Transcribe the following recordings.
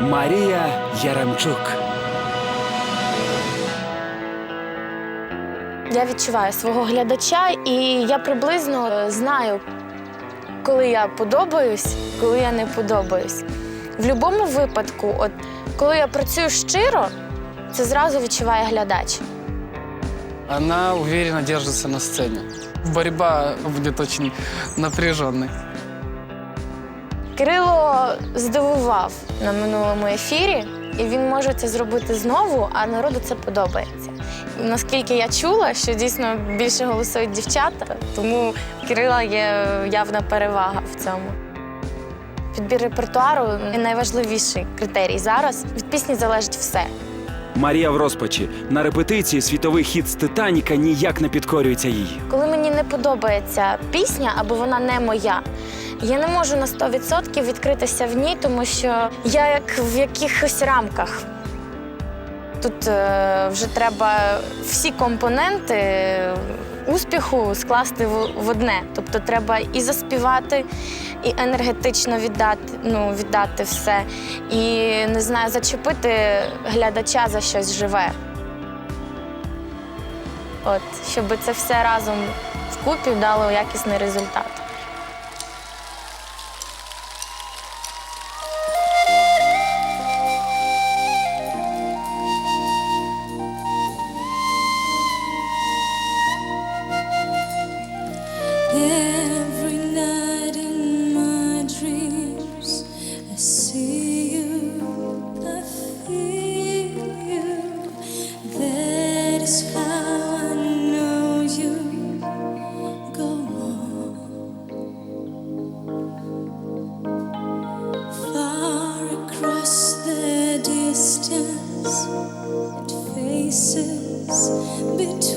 Марія Яремчук. Я відчуваю свого глядача, і я приблизно е, знаю, коли я подобаюсь, коли я не подобаюсь. В будь-якому випадку, от коли я працюю щиро, це зразу відчуває глядач. Она уверенно держится на сцене. Борьба будет очень напряженной. Кирило здивував на минулому ефірі, і він може це зробити знову, а народу це подобається. Наскільки я чула, що дійсно більше голосують дівчата, тому Кирила є явна перевага в цьому. Підбір репертуару найважливіший критерій зараз. Від пісні залежить все. Марія в розпачі. На репетиції світовий хіт з Титаніка ніяк не підкорюється їй. Коли мені не подобається пісня або вона не моя, я не можу на 100% відкритися в ній, тому що я як в якихось рамках. Тут е, вже треба всі компоненти успіху скласти в, одне. Тобто треба і заспівати, і енергетично віддати, ну, віддати все, і не знаю, зачепити глядача за щось живе. От, щоб це все разом вкупі дало якісний результат. space between.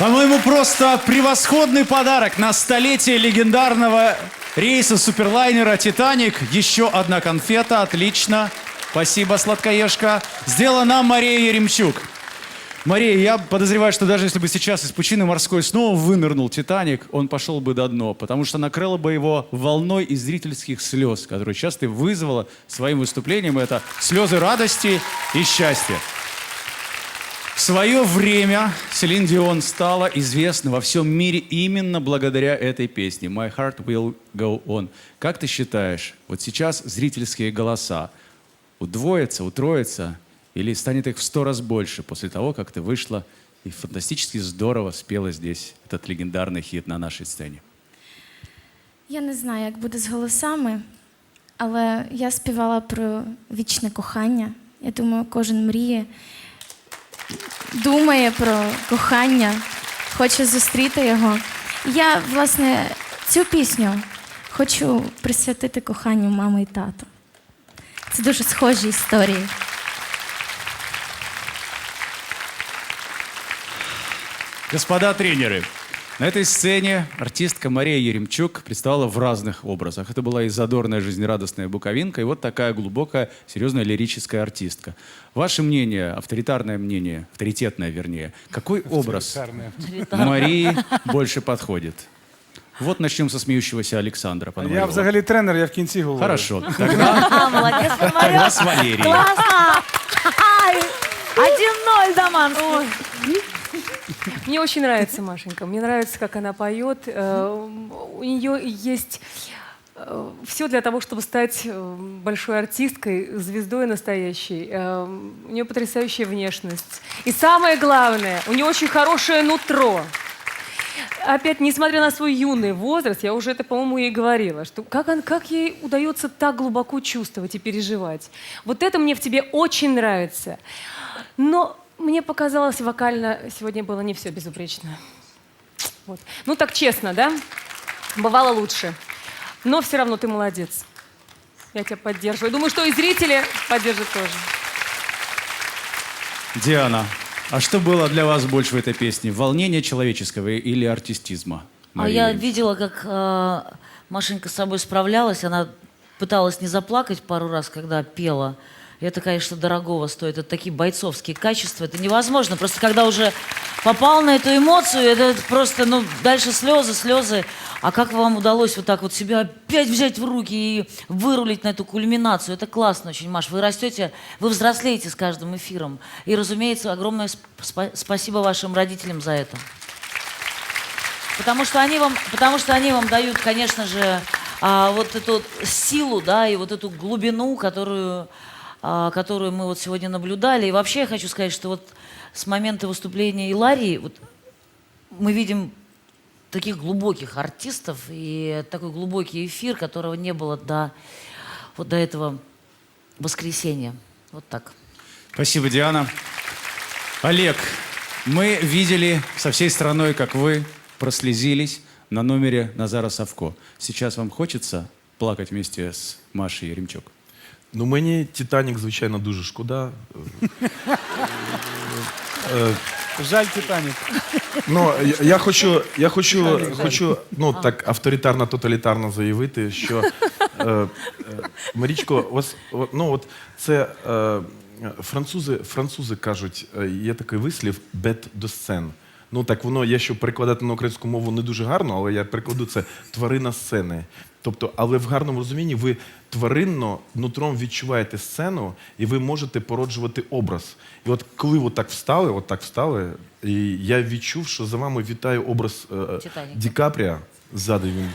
По-моему, просто превосходный подарок на столетие легендарного рейса суперлайнера «Титаник». Еще одна конфета, отлично. Спасибо, сладкоежка. Сделана Мария Еремчук. Мария, я подозреваю, что даже если бы сейчас из пучины морской снова вынырнул «Титаник», он пошел бы до дна, потому что накрыло бы его волной из зрительских слез, которые сейчас ты вызвала своим выступлением. Это слезы радости и счастья В свое время Селин Дион стала известна во всем мире именно благодаря этой песне «My Heart Will Go On». Как ты считаешь, вот сейчас зрительские голоса удвоятся, утроятся или станет их в сто раз больше после того, как ты вышла и фантастически здорово спела здесь этот легендарный хит на нашей сцене? Я не знаю, як буде з голосами, але я співала про вічне кохання. Я думаю, кожен мріє, Думає про кохання, хоче зустріти його. Я, власне, цю пісню хочу присвятити коханню мами і тату. Це дуже схожі історії. Господа тренеры, на этой сцене артистка Мария Еремчук представила в разных образах. Это была и задорная, жизнерадостная буковинка, и вот такая глубокая, серьезная лирическая артистка. Ваше мнение, авторитарное мнение, авторитетное вернее, какой образ Марии больше подходит? Вот начнем со смеющегося Александра Я Пономарева. взагалі тренер, я в кінці говорю. Хорошо. Тогда, А, молодец, тогда Пономарев. с Валерией. Классно! Ай, 1-0 Даманский. Мне очень нравится Машенька. Мне нравится, как она поет. Э, У нее есть все для того, чтобы стать э, большой артисткой, звездой настоящей. Э, У нее потрясающая внешность. И самое главное, у нее очень хорошее нутро. Опять, несмотря на свой юный возраст, я уже это, по-моему, ей говорила, что как, он, как ей удается так глубоко чувствовать и переживать. Вот это мне в тебе очень нравится. Но мне показалось, вокально сегодня было не все безупречно. Вот. Ну так честно, да? Бывало лучше. Но все равно ты молодец. Я тебя поддерживаю. Думаю, что и зрители поддержат тоже. Диана, а что было для вас больше в этой песне? Волнение человеческого или артистизма? А Мария я видела, как э, Машенька с собой справлялась. Она пыталась не заплакать пару раз, когда пела. Это, конечно, дорогого стоит. Это такие бойцовские качества. Это невозможно. Просто когда уже попал на эту эмоцию, это просто, ну, дальше слезы, слезы. А как вам удалось вот так вот себя опять взять в руки и вырулить на эту кульминацию? Это классно очень, Маш. Вы растете, вы взрослеете с каждым эфиром. И, разумеется, огромное сп- спа- спасибо вашим родителям за это. Потому что они вам, потому что они вам дают, конечно же, а, вот эту силу, да, и вот эту глубину, которую, которую мы вот сегодня наблюдали. И вообще я хочу сказать, что вот с момента выступления Иларии вот мы видим таких глубоких артистов и такой глубокий эфир, которого не было до вот до этого воскресенья. Вот так. Спасибо, Диана. Олег, мы видели со всей страной, как вы прослезились на номере Назара Савко. Сейчас вам хочется плакать вместе с Машей Еремчук? Ну, мені Титанік, звичайно, дуже шкода. Жаль, Титанік. Ну, я, я хочу, я хочу, хочу ну, так авторитарно, тоталітарно заявити, що е, е, Марічко, о- ну, от це е, французи, французи кажуть, е, є такий вислів бет до сцен. Ну так воно, я що перекладати на українську мову не дуже гарно, але я перекладу це тварина сцени. Тобто, але в гарному розумінні ви тваринно нутром відчуваєте сцену, і ви можете породжувати образ. І от коли ви так встали, от так встали, і я відчув, що за вами вітає образ е, Ді Капріа. Ззаду він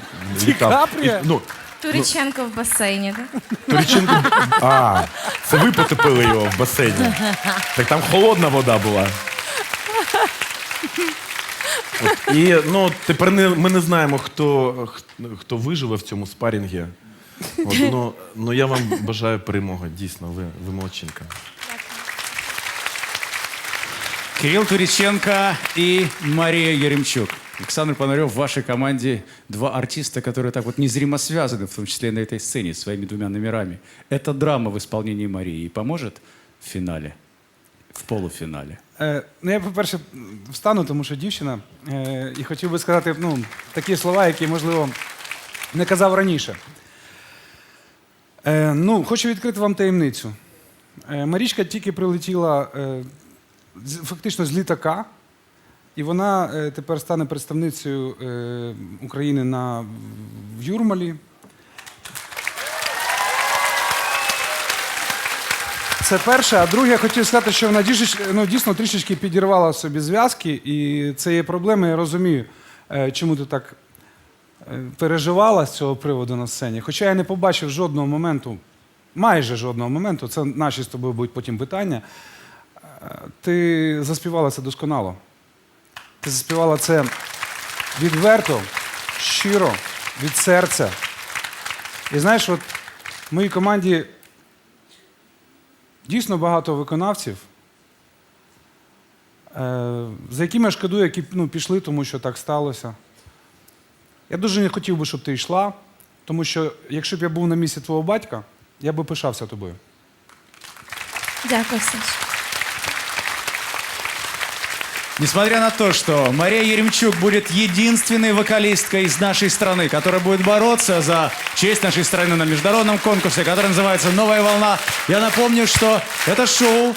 літав. І, ну, Туріченко в басейні. Так? Турченко. А, це ви потопили його в басейні. Так там холодна вода була. От, і ну, тепер не, ми не знаємо, хто, хто, хто виживе в цьому спарінгі. От, ну, ну, я вам бажаю перемоги. Дійсно, ви, ви молодчинка. Кирилл Туриченко и Мария Еремчук. Александр Пономарев, в вашей команде два артиста, которые так вот незримо связаны, в том числе и на этой сцене, своими двумя номерами. Эта драма в исполнении Марии поможет в финале? В полуфинале. Е, ну, я, по-перше, встану, тому що дівчина. Е, і хотів би сказати ну, такі слова, які, можливо, не казав раніше. Е, ну, хочу відкрити вам таємницю. Е, Марічка тільки прилетіла е, фактично з літака, і вона е, тепер стане представницею е, України на, в Юрмалі. Це перше. А друге, я хотів сказати, що вона дійсно, ну, дійсно трішечки підірвала собі зв'язки, і це є проблема. Я розумію, е, чому ти так переживала з цього приводу на сцені. Хоча я не побачив жодного моменту, майже жодного моменту, це наші з тобою будуть потім питання. Е, Ти заспівала це досконало. Ти заспівала це відверто, щиро, від серця. І знаєш, от в моїй команді дійсно багато виконавців, е, за якими я шкодую, які ну, пішли, тому що так сталося. Я дуже не хотів би, щоб ти йшла, тому що якщо б я був на місці твого батька, я би пишався тобою. Дякую, Саш. Несмотря на то, что Мария Еремчук будет единственной вокалисткой из нашей страны, которая будет бороться за честь нашей страны на международном конкурсе, который называется «Новая волна», я напомню, что это шоу,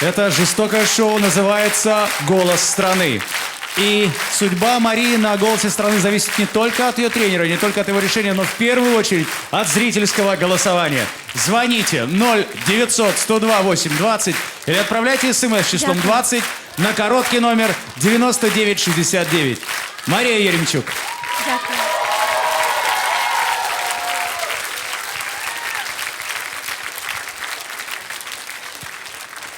это жестокое шоу, называется «Голос страны». И судьба Марии на «Голосе страны» зависит не только от ее тренера, не только от его решения, но в первую очередь от зрительского голосования. Звоните 0900 102 820 или отправляйте смс числом 20 на короткий номер 9969. Мария Еремчук. Дякую.